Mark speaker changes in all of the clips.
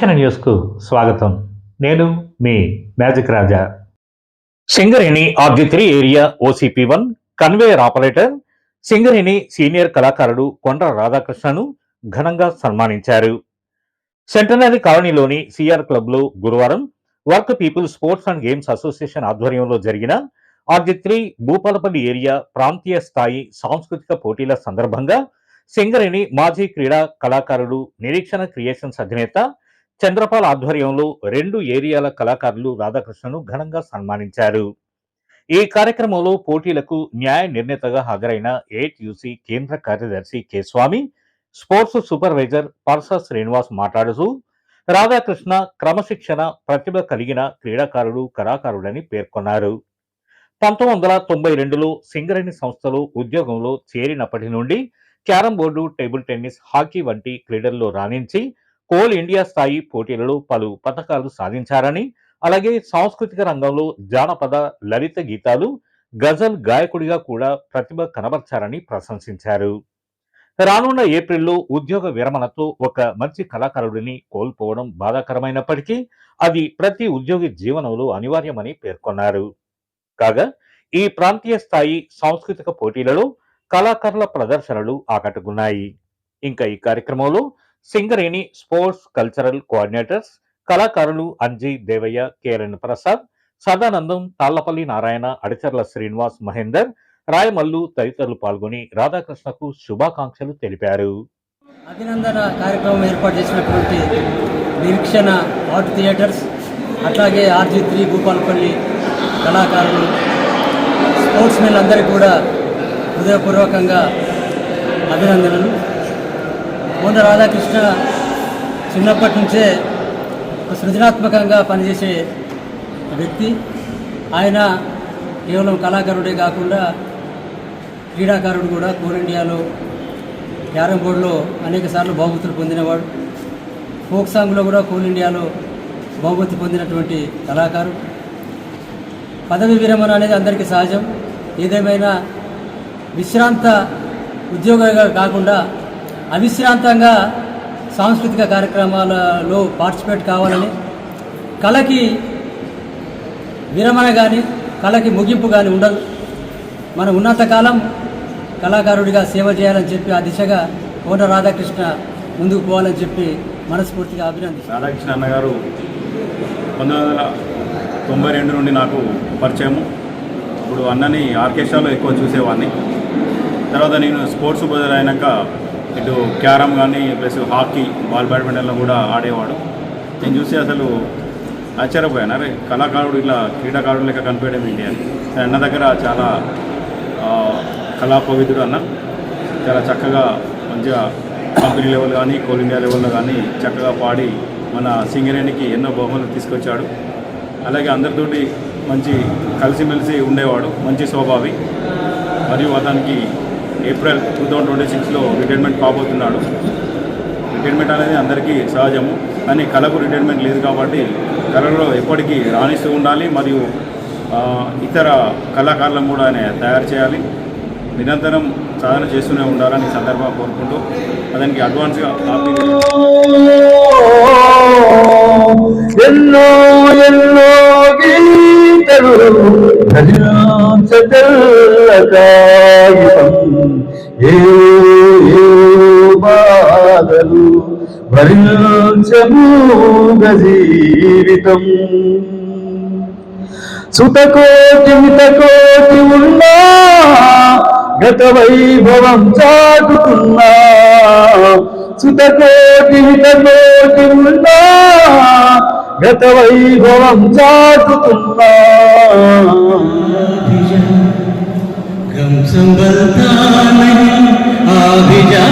Speaker 1: వీక్షణ న్యూస్కు స్వాగతం. నేను మీ magic Raja. Singareni RG three area OCP one conveyor operator Singareni senior కళాకారుడు కొండ్ర రాధాకృష్ణను ఘనంగా సన్మానించారు. సెంటనరీ కాలనీలోని సిఆర్ క్లబ్లో గురువారం work people sports and games association ఆధ్వర్యంలో జరిగిన ఆర్జిత్రి భూపాలపల్లి ఏరియా ప్రాంతీయ స్థాయి సాంస్కృతిక పోటీల సందర్భంగా సింగరేణి మాజీ క్రీడా కళాకారుడు నిరీక్షణ క్రియేషన్స్ అధినేత చంద్రపాల్ ఆధ్వర్యంలో రెండు ఏరియాల కళాకారులు రాధాకృష్ణను ఘనంగా సన్మానించారు. ఈ కార్యక్రమంలో పోటీలకు న్యాయ నిర్ణేతగా హాజరైన ఏట్యూసీ కేంద్ర కార్యదర్శి కె స్వామి స్పోర్ట్స్ సూపర్వైజర్ పర్స శ్రీనివాస్ మాట్లాడుతూ రాధాకృష్ణ క్రమశిక్షణ ప్రతిభ కలిగిన క్రీడాకారుడు కళాకారుడని పేర్కొన్నారు. పంతొమ్మిది వందల తొంభై రెండులో సింగరేణి సంస్థలో ఉద్యోగంలో చేరినప్పటి నుండి carrom board table tennis hockey వంటి క్రీడల్లో రాణించి కోల్ ఇండియా స్థాయి పోటీలలో పలు పథకాలు సాధించారని అలాగే సాంస్కృతిక రంగంలో జానపద లలిత గీతాలు గజల్ గాయకుడిగా కూడా ప్రతిభ కనబర్చారని ప్రశంసించారు. రానున్న ఏప్రిల్లో ఉద్యోగ విరమణతో ఒక మంచి కళాకారుడిని కోల్పోవడం బాధాకరమైనప్పటికీ అది ప్రతి ఉద్యోగి జీవనంలో అనివార్యమని పేర్కొన్నారు. కాగా ఈ ప్రాంతీయ స్థాయి సాంస్కృతిక పోటీలలో కళాకారుల ప్రదర్శనలు ఆకట్టుకున్నాయి. ఇంకా ఈ కార్యక్రమంలో సింగరేణి స్పోర్ట్స్ కల్చరల్ కోఆర్డినేటర్స్ కళాకారులు అంజీ దేవయ్య కేరన్ ప్రసాద్ సదానందం తాళ్ళపల్లి నారాయణ అడిచర్ల శ్రీనివాస్ మహేందర్ రాయమల్లు తదితరులు పాల్గొని రాధాకృష్ణకు శుభాకాంక్షలు తెలిపారు.
Speaker 2: అభినందన కార్యక్రమం ఏర్పాటు చేసినటువంటి నిరీక్షణ ఆర్ట్ థియేటర్స్ అట్లాగే ఆర్జీ త్రీ భూపాలపల్లి కళాకారులు స్పోర్ట్స్ మెన్ అందరికీ కూడా హృదయపూర్వకంగా అభినందనలు. మొన్న రాధాకృష్ణ చిన్నప్పటి నుంచే ఒక సృజనాత్మకంగా పనిచేసే వ్యక్తి. ఆయన కేవలం కళాకారుడే కాకుండా క్రీడాకారుడు కూడా కోర్ ఇండియాలో క్యారమ్ బోర్డులో అనేక సార్లు బహుమతులు పొందినవాడు. ఫోక్ సాంగ్లో కూడా కోల్ ఇండియాలో బహుమతి పొందినటువంటి కళాకారుడు. పదవి విరమణ అనేది అందరికీ సహజం. ఏదేమైనా విశ్రాంత ఉద్యోగంగా కాకుండా అవిశ్రాంతంగా సాంస్కృతిక కార్యక్రమాలలో పార్టిసిపేట్ కావాలని కళకి విరమణ కానీ కళకి ముగింపు కానీ ఉండదు. మనం ఉన్నంతకాలం కళాకారుడిగా సేవ చేయాలని చెప్పి ఆ దిశగా కోట రాధాకృష్ణ ముందుకు పోవాలని చెప్పి మనస్ఫూర్తిగా అభినందిస్తాను
Speaker 3: రాధాకృష్ణ అన్నగారు పంతొమ్మిది వందల తొంభై రెండు నుండి నాకు పరిచయము. ఇప్పుడు అన్నని ఆర్కెస్ట్రాలో ఎక్కువ చూసేవాడిని. తర్వాత నేను స్పోర్ట్స్ బదులు అయినాక ఇటు క్యారమ్ కానీ ప్లస్ హాకీ బాల్ బ్యాడ్మింటన్లో కూడా ఆడేవాడు. నేను చూసి అసలు ఆశ్చర్యపోయాను. అరే కళాకారుడు ఇలా క్రీడాకారుడు లెక్క కనిపించడం ఏంటి అని. అన్న దగ్గర చాలా కళా కళాపవిత్రుడు అన్న. చాలా చక్కగా మంచిగా కంపెనీ లెవెల్ కానీ కోల్ ఇండియా లెవెల్లో కానీ చక్కగా పాడి మన సింగరేణికి ఎన్నో బహుమతులు తీసుకొచ్చాడు. అలాగే అందరితోటి మంచి కలిసిమెలిసి ఉండేవాడు. మంచి స్వభావి. మరియు అతనికి ఏప్రిల్ టూ థౌజండ్ ట్వంటీ సిక్స్లో రిటైర్మెంట్ కాబోతున్నాడు. రిటైర్మెంట్ అనేది అందరికీ సహజము కానీ కళకు రిటైర్మెంట్ లేదు కాబట్టి కళలో ఎప్పటికీ రాణిస్తూ ఉండాలి మరియు ఇతర కళాకారులను కూడా ఆయన తయారు చేయాలి. నిరంతరం సాధన చేస్తూనే ఉండాలని సందర్భంగా కోరుకుంటూ అతనికి అడ్వాన్స్గా
Speaker 4: ఎన్నో ఎన్నో గీతలు ఏ బాధలు భరించమూగ జీవితం సుతకోటి మితకోటి ఉన్నా గత వైభవం చాటుతున్నా. సుతకోటి మితకోటి ఉన్నా గత వైభవం చాటుతున్నా.
Speaker 5: സംബന്ധാമൻ ആഭിജാ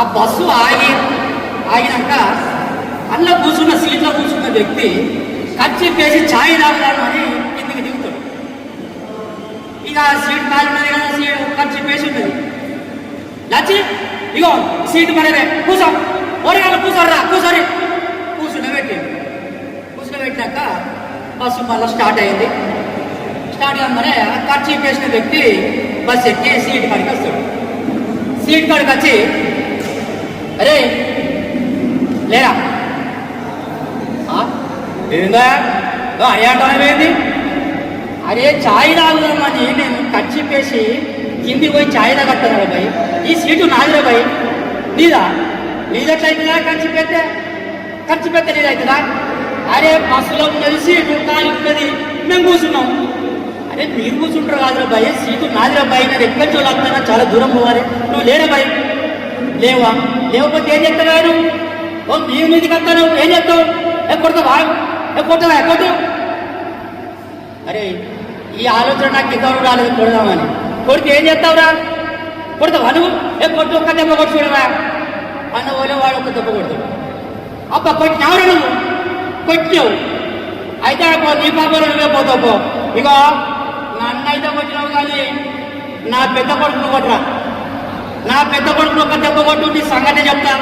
Speaker 5: ఆ బస్సు ఆగి ఆగినాక అందులో కూర్చున్న సీట్లో కూర్చున్న వ్యక్తి కచ్చి చెప్పేసి ఛాయ్ తాగుతాను అని కిందికి దిగుతాడు. ఇక సీట్ ఖాళీ ఉన్నది కదా సీట్ కచ్చి చెప్పేసి ఉంటుంది నచ్చి ఇగో సీట్ మనదే కూసో. ఓరగాల కూసోర్రా కూసోరి. కూర్చుని పెట్టి కూర్చుని పెట్టినాక బస్సు మళ్ళీ స్టార్ట్ అయింది. స్టార్ట్ కాగానే ఖర్చు చెప్పేసిన వ్యక్తి బస్సు ఎక్కి సీట్ కాడికి వస్తాడు. సీట్ కాడికి వచ్చి అరే లేరా? "ఆ? ఏందా? అయ్యాటం ఏంది అరే ఛాయ్ తాగుదామని నేను ఖర్చు పేసి కిందికి పోయి ఛాయ్ తాగట్టాను భయ్ ఈ సీటు నాదిరా భయ్ నీదా? నీదట్లయితుందా ఖర్చు పెడితే? ఖర్చు పెడితే నీదవుతుందా అరే బస్సులో ఉన్నది సీటు ఖాళీ ఉన్నది. మేము కూర్చున్నాం. అరే మీరు కూర్చుంటారు కాదురా భయ్ సీటు నాదిరా భయ్ నేను ఎక్కడి చూడాలన్నా చాలా దూరం పోవాలి. నువ్వు లేరా భయ్ లేవా? లేకపోతే ఏం చెప్తావా నువ్వు ఓ మీ మీదకి వస్తాను ఏం చెప్తావు ఏ కొడతావా ఏ కొడతావా అరే ఈ ఆలోచన నాకు ఇంతవరకు రాలేదు కొడదామని. కొడితే ఏం చేస్తావురా? కొడతావా నువ్వు? ఏ కొట్టు ఒక్క దెబ్బ కొట్టి చూడవా అన్న ఓలే వాడు ఒక దెబ్బ కొడతాడు. అబ్బ కొట్టినావురా నువ్వు? కొట్టినావు. అయితే పో, నీ పాపలో నువ్వే పోతావు పో. నా నన్ను అయితే కొట్టినావు కానీ నా పెద్ద కొడుకును కొట్టరా. నా పెద్ద కొడుకులు ఒక దెబ్బ కొట్టు నీ సంగతి చెప్తా.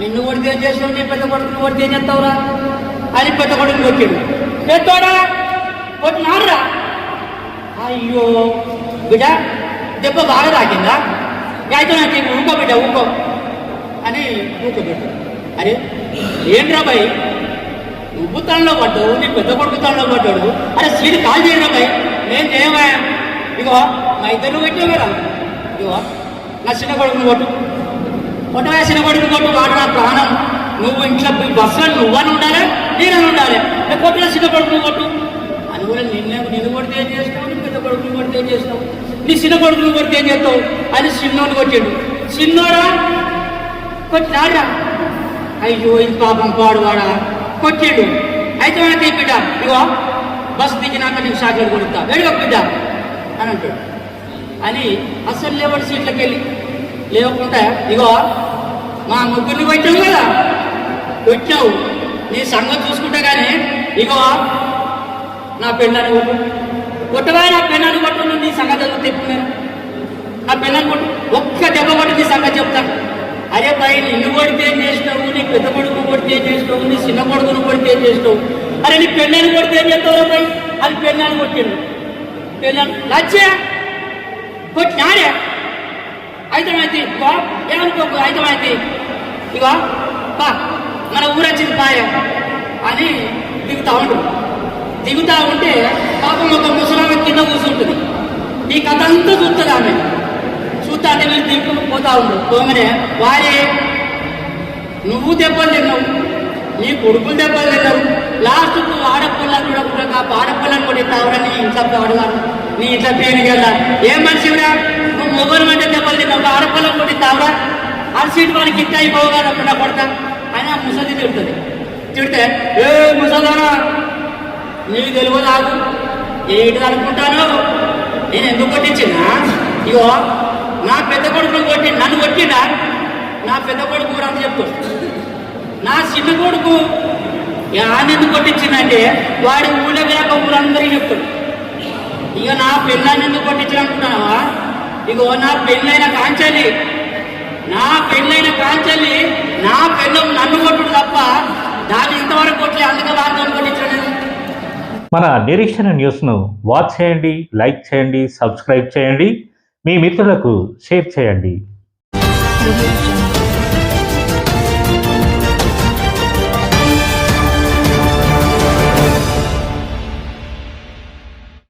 Speaker 5: నిన్ను కొడితే ఏం చేసావు నీ పెద్ద కొడుకు కొడితే ఏం చేస్తావురా? అని పెద్ద కొడుకు కొట్టాడు. పెద్దోడా కొట్టినాడురా అయ్యో. బిడ్డ దెబ్బ బాగా తాకిందా? అయితే నాకు ఊకో బిడ్డ ఊకో. అని ఊకబెట్టు అరే ఏంట్రా భయ్ నువ్వు తనలో పడ్డావు నీ పెద్ద కొడుకు తనలో పడ్డాడు. అరే సీటు కాల్ చేయరా భయ్ నేను చేయమా ఇగో మా ఇద్దరు పెట్టావు కదా. ఇగో. ఆ చిన్న కొడుకుని కొట్టు. కొట్టవే చిన్న కొడుకుని కొట్టు. వాడు నా ప్రాణం. నువ్వు ఇంట్లో బస్సులో నువ్వని ఉండాలి నేనని ఉండాలి. కొట్టిన చిన్న కొడుకుని కొట్టు. అని కూడా నిన్న నిన్ను కొడితే ఏం చేస్తావు? పెద్ద కొడుకుని కొడితే ఏం చేస్తావు? నీ చిన్న కొడుకుని కొడితే ఏం చేస్తావు? అని చిన్నోడు కొట్టాడు. చిన్నోడా? కొట్టినాడా అయ్యో ఇది పాపం పాడువాడా? కొట్టాడు. అయితే మనకి బిడ్డ? ఇగో బస్సు దిగినాక నీకు షాక్లెట్ కొడుతా. వేడిగా బిడ్డ? అని అంటాడు. అని అసలు లేవడి సీట్లకు వెళ్ళి లేకుంటే ఇగో మా ముగ్గురిని కొట్టావు కదా కొట్టావు నీ సంగతి చూసుకుంటే కానీ ఇగో నా పెళ్ళని కొట్టు కొట్టవా నా పెళ్ళని కొట్టు నీ సంగతి తెప్పు నేను నా పెళ్ళని కొట్టు ఒక్క దెబ్బ కొట్టి నీ సంగతి చెప్తాను అరే పై నిన్ను కొడితే ఏం చేసినావు నీ పెద్ద కొడుకు కొడితే ఏం చేసినావు నీ చిన్న కొడుకును కొడితే ఏం చేసినావు అరే నీ పెళ్ళని కొడితే ఏం చేస్తావు పై అది పెళ్ళని కొట్టిండు పెళ్ళని లచ్చే కొట్టినాడే అయితమైతే బా ఏమనుకోకు అయితమైతే ఇవా పా. మన ఊరొచ్చింది పాయం. అని దిగుతా ఉండు. దిగుతా ఉంటే పాపం ఒక ముసలామె కింద కూర్చుంటుంది. ఈ కథ అంతా చూస్తుంది ఆమె. చూస్తా అంటే వీళ్ళు దిక్కు పోతా ఉండు. పోమనే వారే నువ్వు దెబ్బలు తిన్నావు. నీ కొడుకులు దెబ్బలు తిన్నావు లాస్ట్కు ఆడపిల్లని కూడా కూడా ఆ ఆడపిల్లని కూడా ఇస్తావురా నీ ఇంట్లో అడగాలి నీ ఇంట్లో పేరు కదా ఏం మనిషిరా నువ్వు మొగలు అంటే దెబ్బలు తిన్నావు ఆడపిల్లని కూడా ఇస్తావురా సీట్ వాడికి ఇట్ట అయిపోగా అప్పుడు కొడతా. అని ఆ ముసలి తిడుతుంది తిడితే ఏ ముసలారా నీకు తెలుగు నాకు ఏంటి అనుకుంటాను నేను ఎందుకు కొట్టించినా? ఇగో నా పెద్ద కొడుకును కొట్టి నన్ను కొట్టినా నా పెద్ద కొడుకు కూడా అని చెప్తాడు నా చిన్న కొడుకు ఎందుకు కొట్టించిందంటే వాడి ఊళ్ళో వెళ్ళక ఊరందరికీ చెప్తాడు. ఇక నా పిల్లాన్ని ఎందుకు కొట్టించిన అనుకుంటున్నావా ఇగో నా పెళ్ళైన కాంచలి. నా పెళ్ళైన కాంచలి నా పెళ్ళం నన్ను కొట్టుడు తప్ప దాన్ని ఇంతవరకు కొట్టి అందుకే వారితో కొట్టించాను
Speaker 1: మన నిరీక్షణ న్యూస్ను వాచ్ చేయండి లైక్ చేయండి సబ్స్క్రైబ్ చేయండి. మీ మిత్రులకు షేర్ చేయండి.
Speaker 6: Audio Jungle.